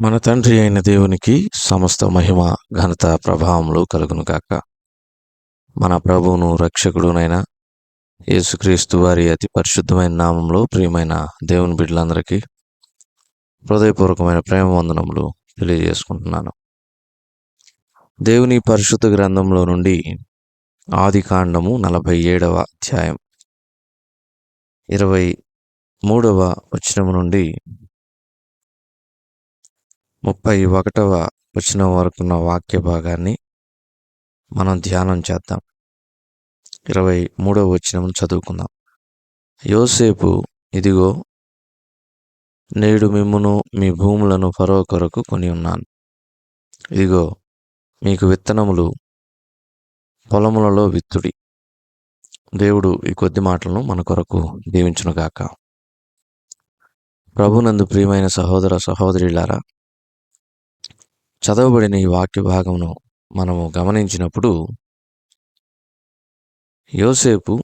మన తండ్రి అయిన దేవునికి సమస్త మహిమ ఘనత ప్రభావములు కలుగును కాక మన ప్రభువును రక్షకుడునైన యేసుక్రీస్తు వారి అతి పరిశుద్ధమైన నామంలో ప్రియమైన దేవుని బిడ్డలందరికీ హృదయపూర్వకమైన ప్రేమ వందనములు తెలియజేసుకుంటున్నాను. దేవుని పరిశుద్ధ గ్రంథంలో నుండి ఆది కాండము నలభై ఏడవ అధ్యాయం ఇరవై మూడవ వచనము నుండి ముప్పై ఒకటవ వచనం వరకున్న వాక్య భాగాన్ని మనం ధ్యానం చేద్దాం. ఇరవై మూడవ వచనం చదువుకుందాం. యోసేపు ఇదిగో నేడు మిమ్మును మీ భూములను ఫరో కొరకు కొని ఉన్నాను. ఇదిగో మీకు విత్తనములు పొలములలో విత్తుడి. దేవుడు ఈ కొద్ది మాటలను మన కొరకు దీవించునుగాక. ప్రభునందు ప్రియమైన సహోదర సహోదరులారా చదవబడిన ఈ వాక్య భాగమును మనము గమనించినప్పుడు యోసేపు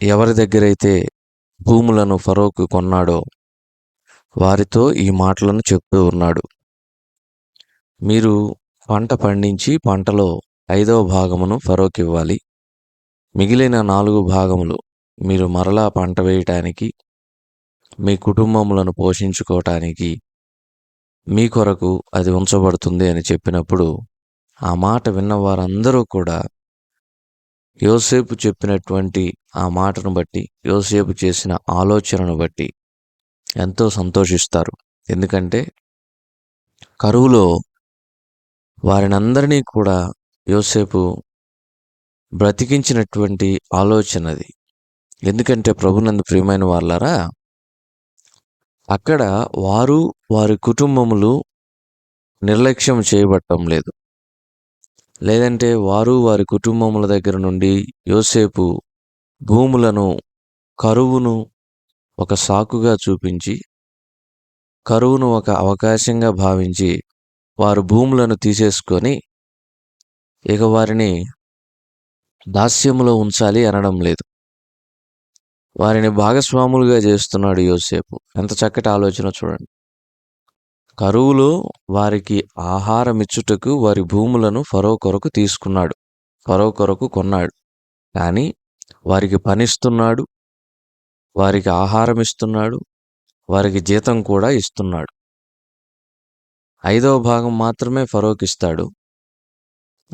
ఎవరి దగ్గరైతే భూములను ఫరోకు కొన్నాడో వారితో ఈ మాటలను చెప్తూ ఉన్నాడు. మీరు పంట పండించి పంటలో ఐదవ భాగమును ఫరోకి ఇవ్వాలి. మిగిలిన నాలుగు భాగములు మీరు మరలా పంట వేయటానికి మీ కుటుంబములను పోషించుకోవటానికి మీ కొరకు అది ఉంచబడుతుంది అని చెప్పినప్పుడు ఆ మాట విన్న వారందరూ కూడా యోసేపు చెప్పినటువంటి ఆ మాటను బట్టి యోసేపు చేసిన ఆలోచనను బట్టి ఎంతో సంతోషిస్తారు. ఎందుకంటే కరువులో వారినందరినీ కూడా యోసేపు బ్రతికించినటువంటి ఆలోచనది. ఎందుకంటే ప్రభునందు ప్రియమైన వాళ్ళారా అక్కడ వారు వారి కుటుంబములు నిర్లక్ష్యం చేయబట్టం లేదు. లేదంటే వారు వారి కుటుంబముల దగ్గర నుండి యోసేపు భూములను కరువును ఒక సాకుగా చూపించి కరువును ఒక అవకాశంగా భావించి వారు భూములను తీసేసుకొని ఇక వారిని దాస్యములో ఉంచాలి అనడం లేదు. వారిని భాగస్వాములుగా చేస్తున్నాడు యోసేపు. ఎంత చక్కటి ఆలోచన చూడండి. కరువులో వారికి ఆహారం ఇచ్చుటకు వారి భూములను ఫరో కొరకు తీసుకున్నాడు. ఫరో కొరకు కొన్నాడు. కానీ వారికి పనిస్తున్నాడు. వారికి ఆహారం ఇస్తున్నాడు. వారికి జీతం కూడా ఇస్తున్నాడు. ఐదవ భాగం మాత్రమే ఫరోకిస్తాడు.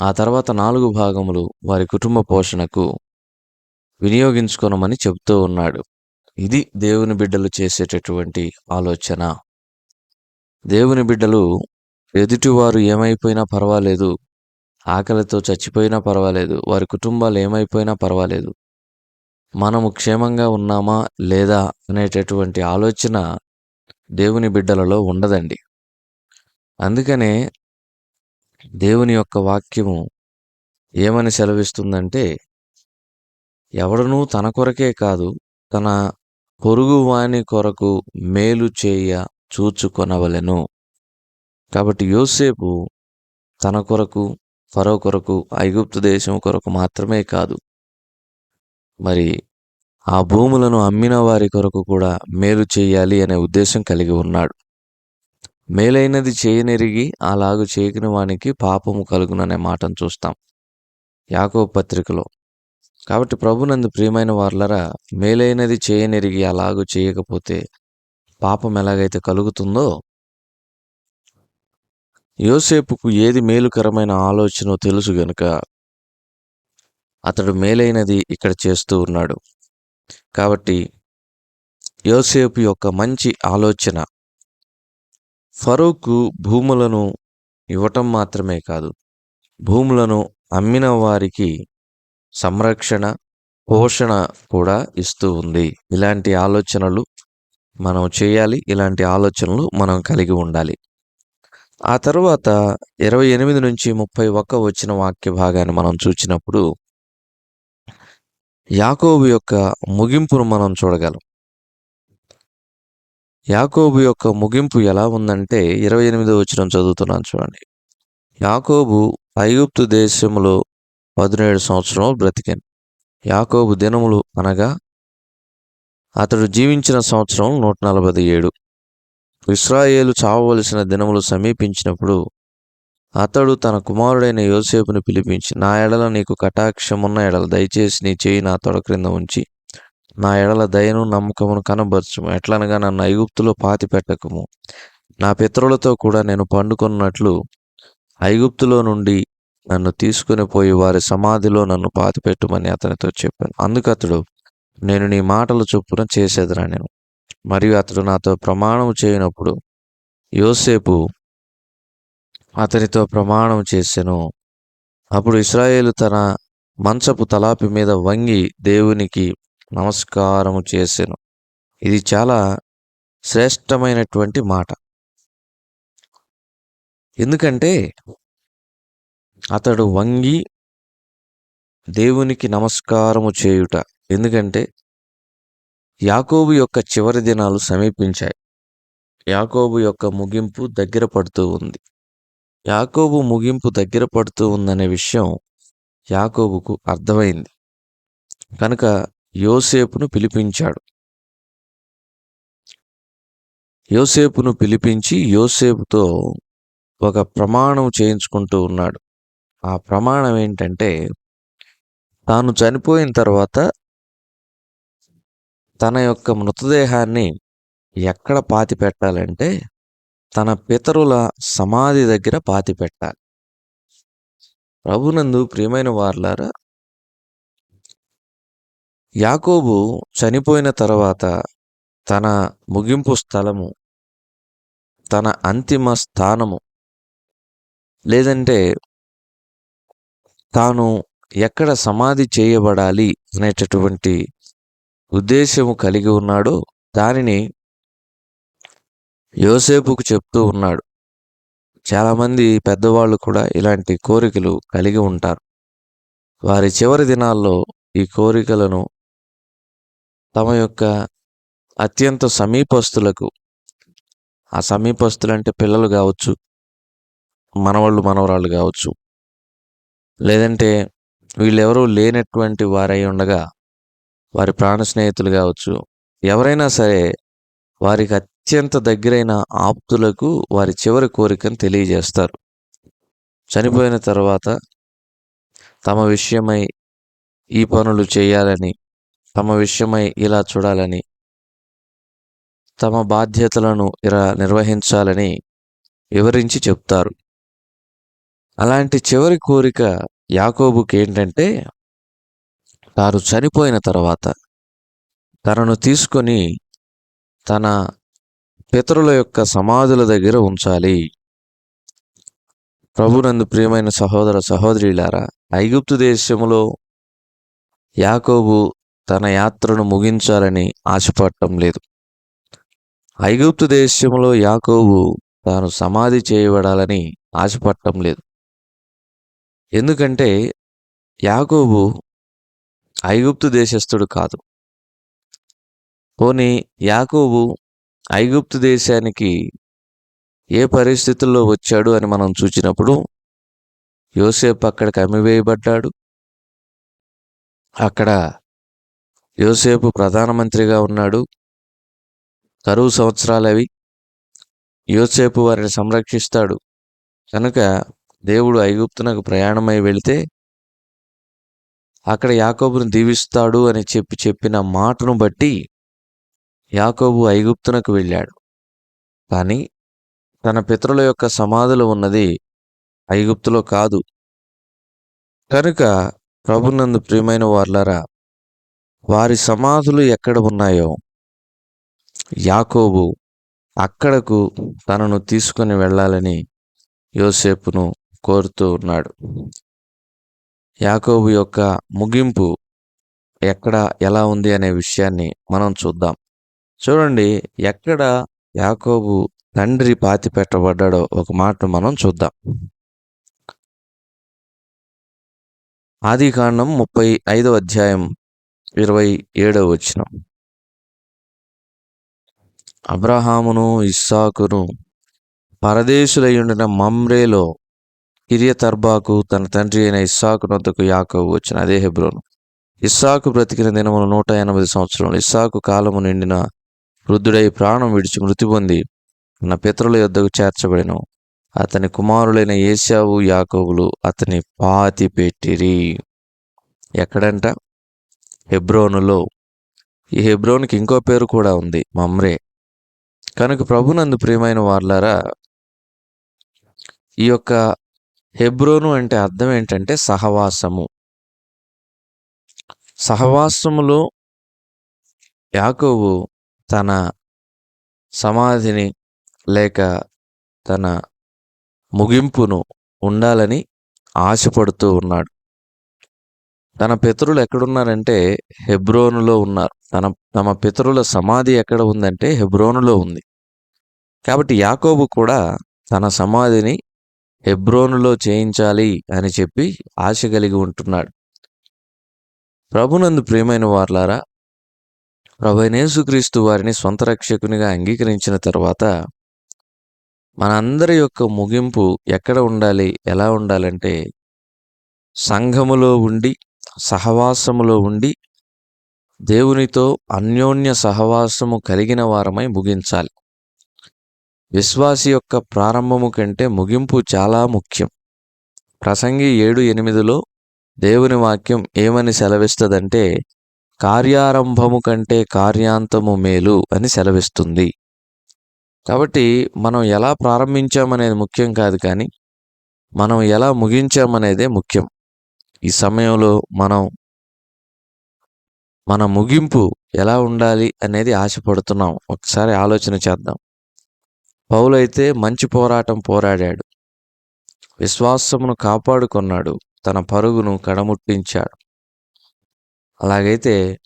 ఆ తర్వాత నాలుగు భాగములు వారి కుటుంబ పోషణకు వినియోగించుకోనమని చెబుతూ ఉన్నాడు. ఇది దేవుని బిడ్డలు చేసేటటువంటి ఆలోచన. దేవుని బిడ్డలు ఎదుటివారు ఏమైపోయినా పర్వాలేదు. ఆకలితో చచ్చిపోయినా పర్వాలేదు. వారి కుటుంబాలు ఏమైపోయినా పర్వాలేదు. మనము క్షేమంగా ఉన్నామా లేదా అనేటటువంటి ఆలోచన దేవుని బిడ్డలలో ఉండదండి. అందుకనే దేవుని యొక్క వాక్యము ఏమని సెలవిస్తుందంటే ఎవడనూ తన కొరకే కాదు తన పొరుగు వాని కొరకు మేలు చేయ చూచుకొనవలెను. కాబట్టి యోసేపు తన కొరకు ఫరో కొరకు ఐగుప్తు దేశం కొరకు మాత్రమే కాదు. మరి ఆ భూములను అమ్మిన వారి కొరకు కూడా మేలు చేయాలి అనే ఉద్దేశం కలిగి ఉన్నాడు. మేలైనది చేయనెరిగి అలాగు చేయకిన వానికి పాపము కలుగుననే మాటను చూస్తాం. యాకో పత్రికలో కాబట్టి ప్రభునందు ప్రియమైన వార్లరా మేలైనది చేయనెరిగి అలాగూ చేయకపోతే పాపం ఎలాగైతే కలుగుతుందో? యోసేపుకు ఏది మేలుకరమైన ఆలోచనో తెలుసు గనుక అతడు మేలైనది ఇక్కడ చేస్తూ ఉన్నాడు. కాబట్టి యోసేపు యొక్క మంచి ఆలోచన ఫరూకు భూములను ఇవ్వటం మాత్రమే కాదు. భూములను అమ్మిన వారికి సంరక్షణ పోషణ కూడా ఇస్తూ ఉంది. ఇలాంటి ఆలోచనలు మనం చేయాలి. ఇలాంటి ఆలోచనలు మనం కలిగి ఉండాలి. ఆ తర్వాత ఇరవై ఎనిమిది నుంచి ముప్పై ఒక్క వచ్చిన వాక్య భాగాన్ని మనం చూచినప్పుడు యాకోబు యొక్క ముగింపును మనం చూడగలం. యాకోబు యొక్క ముగింపు ఎలా ఉందంటే ఇరవై ఎనిమిదో వచ్చిన చదువుతున్నాను చూడండి. యాకోబు ఐగుప్తు దేశంలో పదిహేడు సంవత్సరం బ్రతికాను. యాకోబు దినములు అనగా అతడు జీవించిన సంవత్సరం నూట నలభై ఏడు. ఇస్రాయేలు చావవలసిన దినములు సమీపించినప్పుడు అతడు తన కుమారుడైన యోసేపును పిలిపించి నా ఎడల నీకు కటాక్షమున్న ఎడల దయచేసి నీ చేయి నా తొడ క్రింద ఉంచి నా ఎడల దయను నమ్మకమును కనబరచము. ఎట్లనగా నన్ను ఐగుప్తులో పాతి పెట్టకము నా పితరులతో కూడా నేను పండుకున్నట్లు ఐగుప్తులో నుండి నన్ను తీసుకుని పోయి వారి సమాధిలో నన్ను పాతిపెట్టుమని అతనితో చెప్పాను. అందుకు అతడు నేను నీ మాటలు చొప్పున చేసేదిరా నేను. మరియు అతడు నాతో ప్రమాణం చేయనప్పుడు యోసేపు అతనితో ప్రమాణం చేసెను. అప్పుడు ఇస్రాయేలు తన మంచపు తలాపి మీద వంగి దేవునికి నమస్కారము చేసెను. ఇది చాలా శ్రేష్టమైనటువంటి మాట. ఎందుకంటే అతడు వంగి దేవునికి నమస్కారము చేయుట. ఎందుకంటే యాకోబు యొక్క చివరి దినాలు సమీపించాయి. యాకోబు యొక్క ముగింపు దగ్గర పడుతూ ఉంది. యాకోబు ముగింపు దగ్గర పడుతూ ఉందనే విషయం యాకోబుకు అర్థమైంది. కనుక యోసేపును పిలిపించాడు. యోసేపును పిలిపించి యోసేపుతో ఒక ప్రమాణం చేయించుకుంటూ ఉన్నాడు. ఆ ప్రమాణం ఏంటంటే తాను చనిపోయిన తర్వాత తన యొక్క మృతదేహాన్ని ఎక్కడ పాతి పెట్టాలంటే తన పితరుల సమాధి దగ్గర పాతి పెట్టాలి. ప్రభునందు ప్రియమైన వార్లారా యాకోబు చనిపోయిన తర్వాత తన ముగింపు స్థలము తన అంతిమ స్థానము లేదంటే తాను ఎక్కడ సమాధి చేయబడాలి అనేటటువంటి ఉద్దేశము కలిగి ఉన్నాడో దానిని యోసేపుకు చెప్తూ ఉన్నాడు. చాలామంది పెద్దవాళ్ళు కూడా ఇలాంటి కోరికలు కలిగి ఉంటారు. వారి చివరి దినాల్లో ఈ కోరికలను తమ యొక్క అత్యంత సమీపస్తులకు ఆ సమీపస్తులంటే పిల్లలు కావచ్చు మనవాళ్ళు మనవరాళ్ళు కావచ్చు లేదంటే వీళ్ళెవరూ లేనటువంటి వారై ఉండగా వారి ప్రాణ స్నేహితులు కావచ్చు ఎవరైనా సరే వారికి అత్యంత దగ్గరైన ఆప్తులకు వారి చివరి కోరికను తెలియజేస్తారు. చనిపోయిన తర్వాత తమ విషయమై ఈ పనులు చేయాలని తమ విషయమై ఇలా చూడాలని తమ బాధ్యతలను ఇలా నిర్వహించాలని వివరించి చెప్తారు. అలాంటి చివరి కోరిక యాకోబుకి ఏంటంటే తాను చనిపోయిన తర్వాత తనను తీసుకొని తన పితరుల యొక్క సమాధుల దగ్గర ఉంచాలి. ప్రభునందు ప్రియమైన సహోదర సహోదరులారా ఐగుప్తు దేశములో యాకోబు తన యాత్రను ముగించాలని ఆశపడటం లేదు. ఐగుప్తు దేశంలో యాకోబు తాను సమాధి చేయబడాలని ఆశపడటం లేదు. ఎందుకంటే యాకోబు ఐగుప్తు దేశస్థుడు కాదు. పోనీ యాకోబు ఐగుప్తు దేశానికి ఏ పరిస్థితుల్లో వచ్చాడు అని మనం చూచినప్పుడు యోసేపు అక్కడికి అమ్మివేయబడ్డాడు. అక్కడ యోసేపు ప్రధానమంత్రిగా ఉన్నాడు. కరువు సంవత్సరాలవి యోసేపు వారిని సంరక్షిస్తాడు. కనుక దేవుడు ఐగుప్తునకు ప్రయాణమై వెళితే అక్కడ యాకోబును దీవిస్తాడు అని చెప్పి చెప్పిన మాటను బట్టి యాకోబు ఐగుప్తునకు వెళ్ళాడు. కానీ తన పితరుల యొక్క సమాధులు ఉన్నది ఐగుప్తులో కాదు. కనుక ప్రభునందు ప్రియమైన వార్లరా వారి సమాధులు ఎక్కడ ఉన్నాయో యాకోబు అక్కడకు తనను తీసుకొని వెళ్ళాలని యోసేపును కోరుతూ ఉన్నాడు. యాకోబు యొక్క ముగింపు ఎక్కడ ఎలా ఉంది అనే విషయాన్ని మనం చూద్దాం. చూడండి ఎక్కడ యాకోబు తండ్రి పాతి పెట్టబడ్డాడో ఒక మాట మనం చూద్దాం. ఆది కాండం ముప్పై ఐదో అధ్యాయం ఇరవై ఏడవ వచ్చిన అబ్రహామును ఇస్సాకును పరదేశులయ్యుండిన మమ్రేలో కిరియతర్బాకు తన తండ్రి అయిన ఇస్సాకు నొద్దకు యాకోబు వచ్చిన అదే హెబ్రోను. ఇస్సాకు బ్రతికిన దినములు నూట ఎనభై సంవత్సరములు ఇస్సాకు కాలము నిండిన వృద్ధుడై ప్రాణం విడిచి మృతి పొంది తన పితరుల యొద్దకు చేర్చబడిను. అతని కుమారులైన ఏశావు యాకోబులు అతని పాతి పెట్టిరి. ఎక్కడంట? హెబ్రోనులో. ఈ హెబ్రోన్కి ఇంకో పేరు కూడా ఉంది మమ్రే. కనుక ప్రభునందు ప్రియమైన వాళ్ళారా ఈ యొక్క హెబ్రోను అంటే అర్థం ఏంటంటే సహవాసము. సహవాసములో యాకోబు తన సమాధిని లేక తన ముగింపును ఉండాలని ఆశపడుతూ ఉన్నాడు. తన పితరులు ఎక్కడున్నారంటే హెబ్రోనులో ఉన్నారు. తన తమ పితరుల సమాధి ఎక్కడ ఉందంటే హెబ్రోనులో ఉంది. కాబట్టి యాకోబు కూడా తన సమాధిని హెబ్రోనులో చేయించాలి అని చెప్పి ఆశ కలిగి ఉంటున్నాడు. ప్రభునందు ప్రియమైన వార్లారా ప్రభైనేసుక్రీస్తు వారిని సొంత రక్షకునిగా అంగీకరించిన తర్వాత మనందరి యొక్క ముగింపు ఎక్కడ ఉండాలి ఎలా ఉండాలంటే సంఘములో ఉండి సహవాసములో ఉండి దేవునితో అన్యోన్య సహవాసము కలిగిన వారమై ముగించాలి. విశ్వాసి యొక్క ప్రారంభము కంటే ముగింపు చాలా ముఖ్యం. ప్రసంగి ఏడు ఎనిమిదిలో దేవుని వాక్యం ఏమని సెలవిస్తుందంటే కార్యారంభము కంటే కార్యాంతము మేలు అని సెలవిస్తుంది. కాబట్టి మనం ఎలా ప్రారంభించామనేది ముఖ్యం కాదు కానీ మనం ఎలా ముగించామనేదే ముఖ్యం. ఈ సమయంలో మనం మన ముగింపు ఎలా ఉండాలి అనేది ఆశపడుతున్నాం. ఒకసారి ఆలోచన చేద్దాం. పౌలైతే మంచి పోరాటం పోరాడాడు. విశ్వాసమును కాపాడుకున్నాడు. తన పరుగును కడముట్టించాడు. అలాగైతే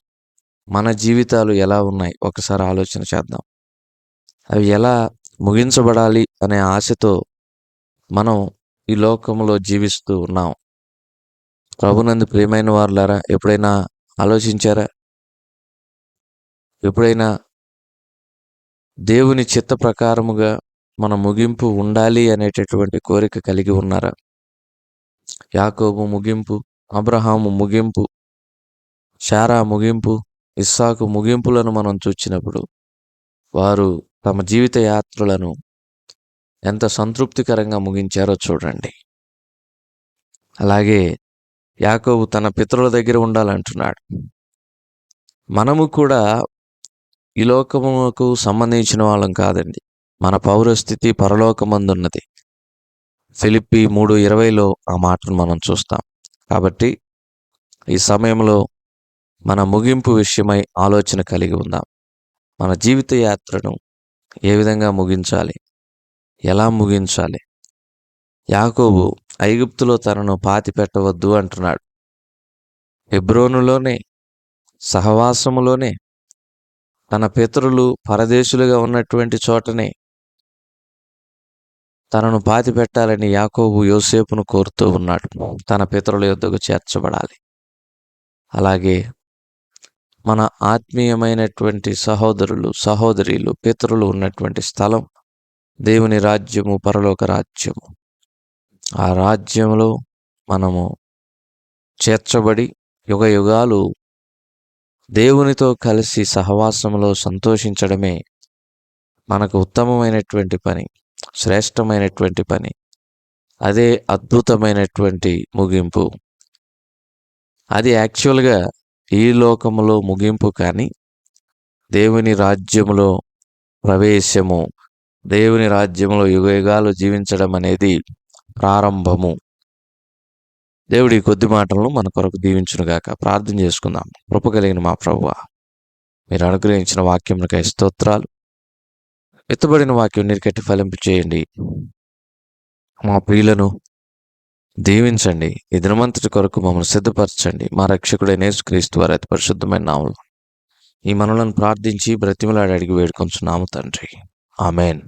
మన జీవితాలు ఎలా ఉన్నాయి? ఒకసారి ఆలోచన చేద్దాం. అవి ఎలా ముగించబడాలి అనే ఆశతో మనం ఈ లోకంలో జీవిస్తూ ఉన్నాం. ప్రభునందు ప్రియమైన వారులారా ఎప్పుడైనా ఆలోచించారా? ఎప్పుడైనా దేవుని చిత్త ప్రకారముగా మన ముగింపు ఉండాలి అనేటటువంటి కోరిక కలిగి ఉన్నారా? యాకోబు ముగింపు అబ్రహాము ముగింపు శారా ముగింపు ఇస్సాకు ముగింపులను మనం చూచినప్పుడు వారు తమ జీవిత యాత్రలను ఎంత సంతృప్తికరంగా ముగించారో చూడండి. అలాగే యాకోబు తన పితరుల దగ్గర ఉండాలంటున్నాడు. మనము కూడా ఈ లోకముకు సంబంధించిన వాళ్ళం కాదండి. మన పౌరస్థితి పరలోకమందున్నది. ఫిలిప్పి మూడు ఇరవైలో ఆ మాటను మనం చూస్తాం. కాబట్టి ఈ సమయంలో మన ముగింపు విషయమై ఆలోచన కలిగి ఉందాం. మన జీవిత యాత్రను ఏ విధంగా ముగించాలి? ఎలా ముగించాలి? యాకోబు ఐగుప్తులో తనను పాతి పెట్టవద్దు అంటున్నాడు. హెబ్రోనులోనే సహవాసములోనే తన పితరులు పరదేశులుగా ఉన్నటువంటి చోటనే తనను పాతి పెట్టాలని యాకోబు యోసేపును కోరుతూ ఉన్నాడు. తన పితరుల యొద్దకు చేర్చబడాలి. అలాగే మన ఆత్మీయమైనటువంటి సహోదరులు సహోదరులు పితరులు ఉన్నటువంటి స్థలం దేవుని రాజ్యము పరలోక రాజ్యము. ఆ రాజ్యంలో మనము చేర్చబడి యుగ యుగాలు దేవునితో కలిసి సహవాసంలో సంతోషించడమే మనకు ఉత్తమమైనటువంటి పని శ్రేష్టమైనటువంటి పని. అదే అద్భుతమైనటువంటి ముగింపు. అది యాక్చువల్గా ఈ లోకములో ముగింపు కానీ దేవుని రాజ్యములో ప్రవేశము దేవుని రాజ్యంలో యుగయుగాలు జీవించడం అనేది ప్రారంభము. దేవుడి కొద్ది మాటలను మన కొరకు దీవించునుగాక ప్రార్థన చేసుకుందాం. కృప కలిగిన మా ప్రభువ మీరు అనుగ్రహించిన వాక్యములకై స్తోత్రాలు. ఎత్తబడిన వాక్యం నీరుకట్టి ఫలింపు చేయండి. మా ప్రియులను దీవించండి. ఈ దినమంతటి కొరకు మమ్మల్ని సిద్ధపరచండి. మా రక్షకుడైన యేసుక్రీస్తు వారి అతి పరిశుద్ధమైన నామలు ఈ మనలను ప్రార్థించి బ్రతిమలాడి అడిగి వేడుకొంచున్నాము తండ్రి. ఆమెన్.